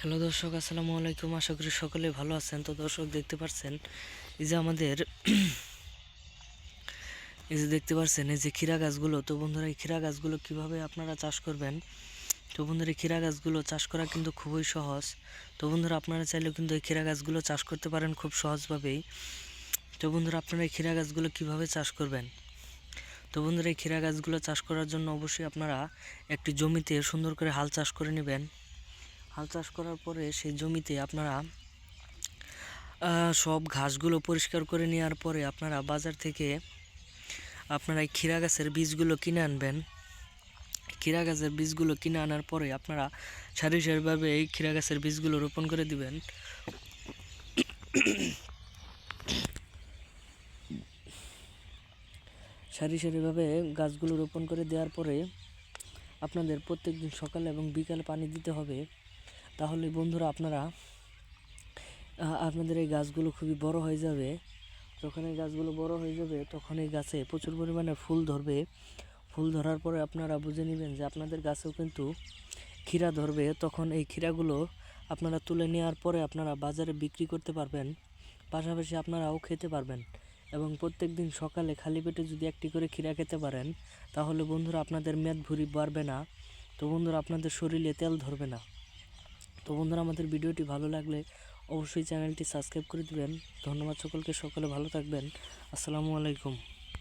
Hello দর্শক, আসসালামু আলাইকুম। আশা করি সকলে ভালো আছেন। তো দর্শক, দেখতে পাচ্ছেন এই যে আমাদের এই যে দেখতে পাচ্ছেন এই যে ক্ষীরা গাছগুলো। তো বন্ধুরা, এই ক্ষীরা গাছগুলো কীভাবে আপনারা চাষ করবেন? তো বন্ধুরা, এই ক্ষীরা গাছগুলো চাষ করা কিন্তু খুবই সহজ। তো বন্ধুরা, আপনারা চাইলেও কিন্তু এই ক্ষীরা গাছগুলো চাষ করতে পারেন খুব সহজভাবেই। তো বন্ধুরা, আপনারা এই ক্ষীরা গাছগুলো কীভাবে চাষ করবেন? তো বন্ধুরা, এই ক্ষীরা গাছগুলো চাষ করার জন্য অবশ্যই আপনারা একটি জমিতে সুন্দর করে হাল চাষ করে নেবেন। হাল চাষ করার পরে সেই জমিতে আপনারা সব ঘাসগুলো পরিষ্কার করে নেওয়ার পরে আপনারা বাজার থেকে আপনারা এই ক্ষীরা গাছের বীজগুলো কিনে আনবেন। ক্ষীরা গাছের বীজগুলো কিনে আনার পরে আপনারা সারি সারিভাবে এই ক্ষীরা গাছের বীজগুলো রোপণ করে দিবেন। সারি সারিভাবে গাছগুলো রোপণ করে দেওয়ার পরে আপনাদের প্রত্যেক দিন সকালে এবং বিকালে পানি দিতে হবে। তাহলে বন্ধুরা আপনারা আপনাদের এই গাছগুলো খুবই বড় হয়ে যাবে। যখন এই গাছগুলো বড় হয়ে যাবে, তখন এই গাছে প্রচুর পরিমাণে ফুল ধরবে। ফুল ধরার পরে আপনারা বুঝে নেবেন যে আপনাদের গাছেও কিন্তু ক্ষীরা ধরবে। তখন এই ক্ষীরাগুলো আপনারা তুলে নেওয়ার পরে আপনারা বাজারে বিক্রি করতে পারবেন। পাশাপাশি আপনারাও খেতে পারবেন। এবং প্রত্যেক দিন সকালে খালি পেটে যদি একটি করে ক্ষীরা খেতে পারেন, তাহলে বন্ধুরা আপনাদের মেদ ভুঁড়ি বাড়বে না। তো বন্ধুরা, আপনাদের শরীরে তেল ধরবে না। তো বন্ধুরা, আমাদের ভিডিওটি ভালো লাগলে অবশ্যই চ্যানেলটি সাবস্ক্রাইব করে দিবেন। ধন্যবাদ সকলকে, সকলে ভালো থাকবেন। আসসালামু আলাইকুম।